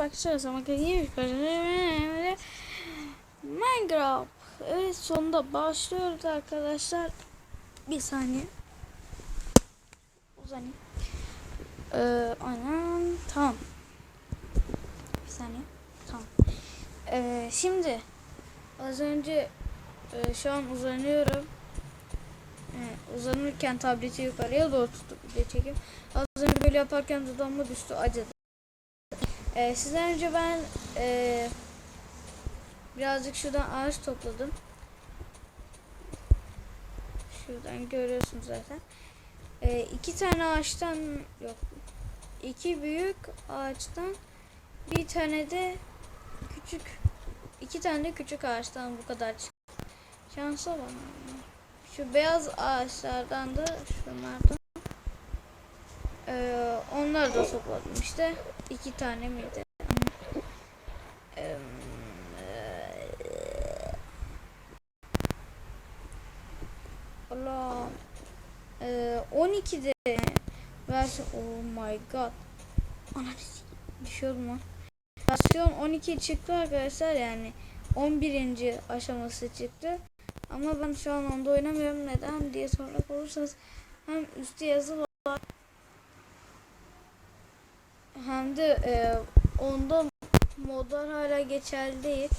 Merhaba arkadaşlar. Bakın Minecraft. Evet sonunda başlıyoruz arkadaşlar. Bir saniye. Uzanayım. Ee, aynen. Tamam. Bir saniye. Tamam. Ee, şimdi az önce e, şu an uzanıyorum. Ee, uzanırken tableti yukarıya doğru tutup video çekeyim. Az önce böyle yaparken dudağıma düştü acıdı. Ee, sizden önce ben e, birazcık şuradan ağaç topladım. Şuradan görüyorsunuz zaten. Ee, iki tane ağaçtan yok. iki büyük ağaçtan bir tane de küçük iki tane de küçük ağaçtan bu kadar çıktı. Şansa bak. Şu beyaz ağaçlardan da şunlardan ee, onları da topladım işte. iki tane miydi? Ee, Allah. Ee, 12'de versiyon oh my god. Ananı düşüyorum lan. Versiyon 12 çıktı arkadaşlar yani 11. aşaması çıktı. Ama ben şu an onda oynamıyorum. Neden diye soracak olursanız hem üstü yazı var hem de e, onda modlar hala geçerli değil.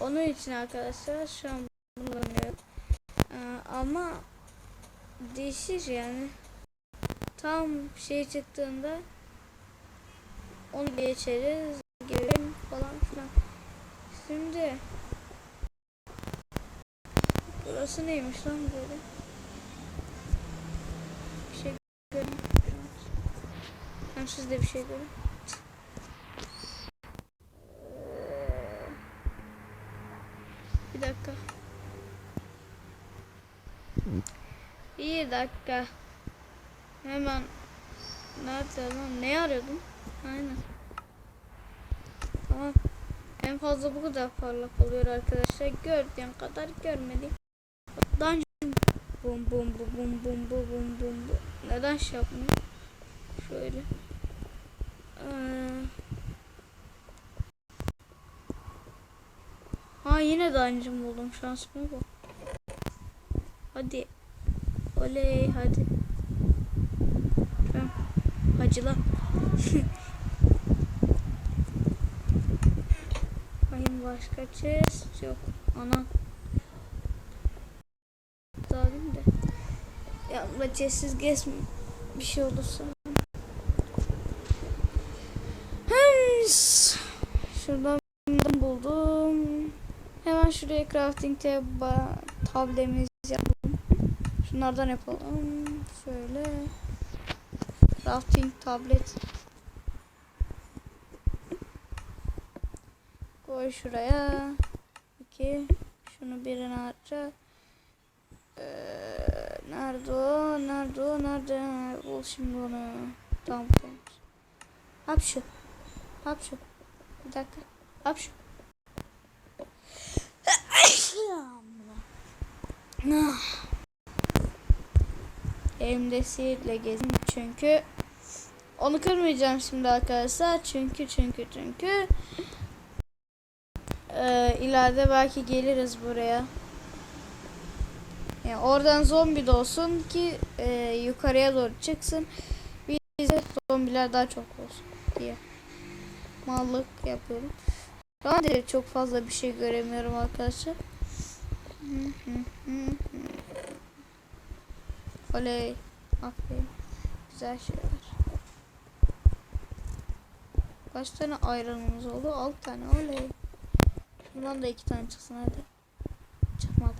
Onun için arkadaşlar şu an kullanıyorum. E, ama değişir yani. Tam şey çıktığında onu geçeriz. Gelin falan filan. Şimdi burası neymiş lan böyle? Bir şey görmüyorum. Hem siz de bir şey görün. Bir dakika. Bir dakika. Hemen nerede lan? Ne arıyordum? Aynen. Tamam. En fazla bu kadar parlak oluyor arkadaşlar. Gördüğüm kadar görmedim. Dungeon. Bum bum bum bum bum bum bum bum. Neden şey yapmıyor? Şöyle. Ee... Ha yine dungeon buldum şansıma bak. Hadi. Oley hadi. Tamam. Hacılar. Bakayım başka chest yok. Ana. Daha de. Yanımda chestsiz gezme bir şey olursa. Hıms. Şuradan buldum. Hemen şuraya crafting tab tablemiz yapalım. Şunlardan yapalım. Şöyle. Crafting tablet. Koy şuraya. İki. Şunu birine harca. Ee, nerede o? Nerede o? Nerede? Bul şimdi onu. Tamam. Hap şu. Bir dakika. Hap şu. Elimde sihirle gezin çünkü. Onu kırmayacağım şimdi arkadaşlar. Çünkü çünkü çünkü. Ee, ileride belki geliriz buraya. Yani oradan zombi de olsun ki e, yukarıya doğru çıksın. Bize zombiler daha çok olsun diye mallık yapıyorum ben de çok fazla bir şey göremiyorum arkadaşlar Oley. Aferin. Güzel şeyler. Kaç tane ayranımız oldu? 6 tane. Oley. Bundan da 2 tane çıksın hadi. Çıkmadı.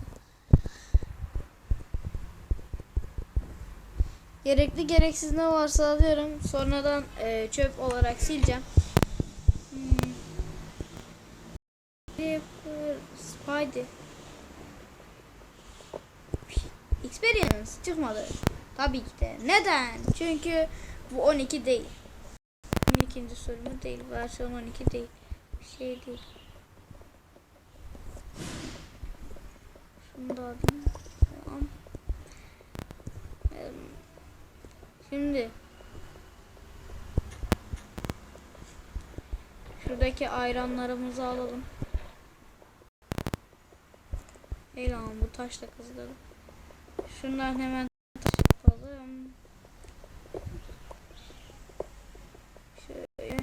Gerekli gereksiz ne varsa alıyorum. Sonradan e, çöp olarak sileceğim. Hmm. Spider. Experience çıkmadı. Tabii ki de. Neden? Çünkü bu 12 değil. 12. sürümü değil. Versiyon 12 değil. Bir şey değil. Şunu da alayım. Tamam. Şimdi Şuradaki ayranlarımızı alalım. Hey lan bu taşla kızları. Şundan hemen taş yapalım. Şöyle.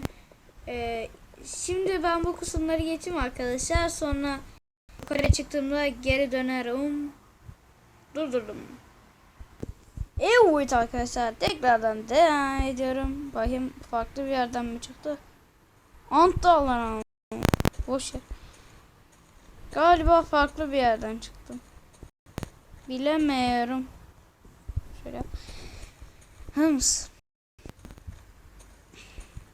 Ee, şimdi ben bu kısımları geçeyim arkadaşlar. Sonra yukarı çıktığımda geri dönerim. Durdurdum. Evet arkadaşlar tekrardan devam ediyorum. Bakayım farklı bir yerden mi çıktı? Ant dağları Boş yer. Galiba farklı bir yerden çıktım. Bilemiyorum. Şöyle. Hıms.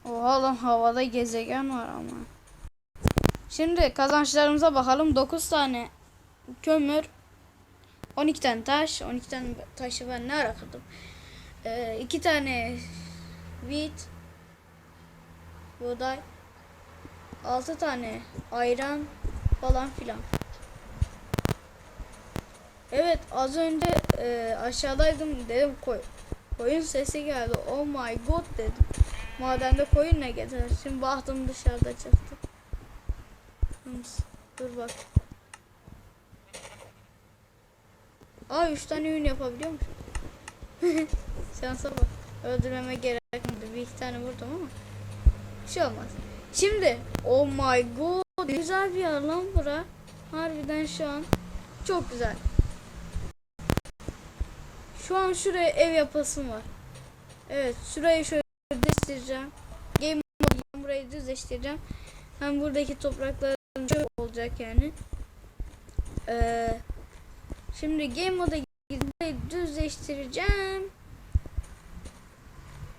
Oha lan havada gezegen var ama. Şimdi kazançlarımıza bakalım. 9 tane kömür. 12 tane taş. 12 tane taşı ben ne ara kırdım? 2 tane wheat. Buğday. 6 tane ayran falan filan. Evet az önce e, aşağıdaydım dedim koy. Koyun sesi geldi. Oh my god dedim. Madende koyun ne getirir? Şimdi baktım dışarıda çıktı. Dur bak. Aa 3 tane ürün yapabiliyormuş. Şansa bak. Öldürmeme gerek Bir iki tane vurdum ama. Bir şey olmaz. Şimdi oh my god güzel bir yer lan bura. Harbiden şu an çok güzel. Şu an şuraya ev yapasım var. Evet şurayı şöyle düzleştireceğim. Game mode'dan burayı düzleştireceğim. Hem buradaki toprakların çok olacak yani. Ee, şimdi game moda gidip düzleştireceğim.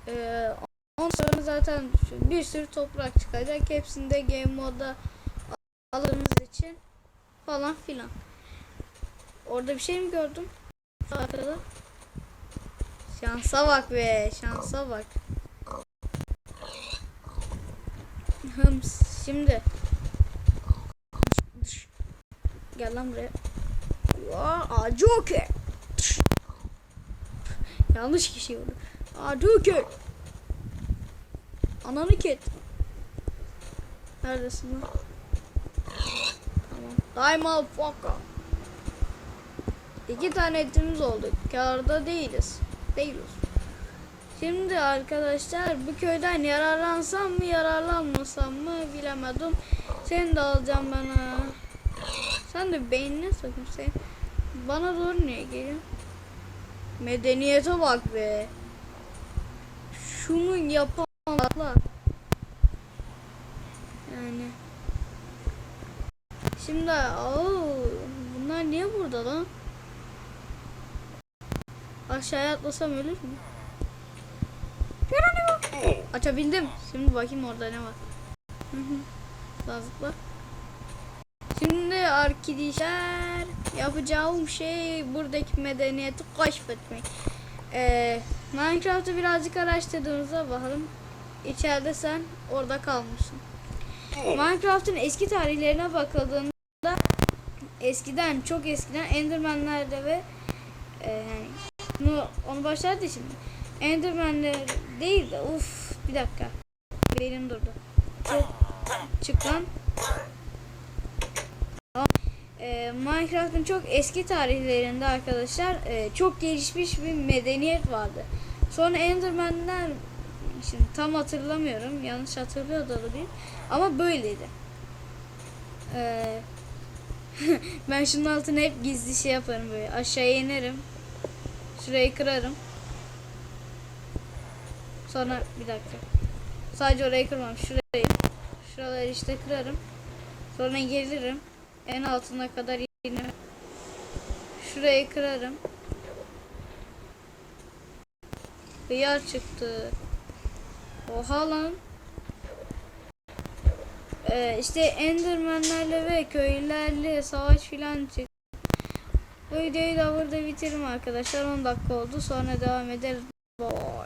Ee, Ondan sonra zaten bir sürü toprak çıkacak. Hepsinde game moda alırımız için falan filan. Orada bir şey mi gördüm? Arkada. Şansa bak be, şansa bak. Hıms, şimdi. Gel lan buraya. Aa, Joker. Yanlış kişi vurdu. Aa, Joker. Ananı ket. Neredesin lan? Die motherfucker. İki tane etimiz oldu. Karda değiliz. Değiliz. Şimdi arkadaşlar bu köyden yararlansam mı yararlanmasam mı bilemedim. Seni de alacağım bana. Sen de beynine sokayım sen. Bana doğru niye geliyor? Medeniyete bak be. Şunu yapan Allah. Yani. Şimdi oo, bunlar niye burada lan? Aşağıya atlasam ölür mü? Geronimo. Açabildim. Şimdi bakayım orada ne var. Lazıkla. Şimdi arkadaşlar yapacağım şey buradaki medeniyeti keşfetmek. Ee, Minecraft'ı birazcık araştırdığımızda bakalım. İçeride sen orada kalmışsın. Minecraft'ın eski tarihlerine bakıldığında eskiden çok eskiden Enderman'lerde ve e, yani bunu, onu başladı şimdi. Enderman'ler değil de uf bir dakika. Benim durdu. Çok çık lan. Tamam. E, Minecraft'ın çok eski tarihlerinde arkadaşlar e, çok gelişmiş bir medeniyet vardı. Sonra Enderman'ler Şimdi tam hatırlamıyorum. Yanlış hatırlıyor da olabilir. Ama böyleydi. Ee, ben şunun altına hep gizli şey yaparım böyle. Aşağıya inerim. Şurayı kırarım. Sonra bir dakika. Sadece orayı kırmam. Şurayı. Şuraları işte kırarım. Sonra gelirim. En altına kadar inerim. Şurayı kırarım. Hıyar çıktı. Oha lan. Ee, işte Enderman'lerle ve köylülerle savaş filan çık. Bu videoyu da burada bitirim arkadaşlar. 10 dakika oldu. Sonra devam ederiz. Bye.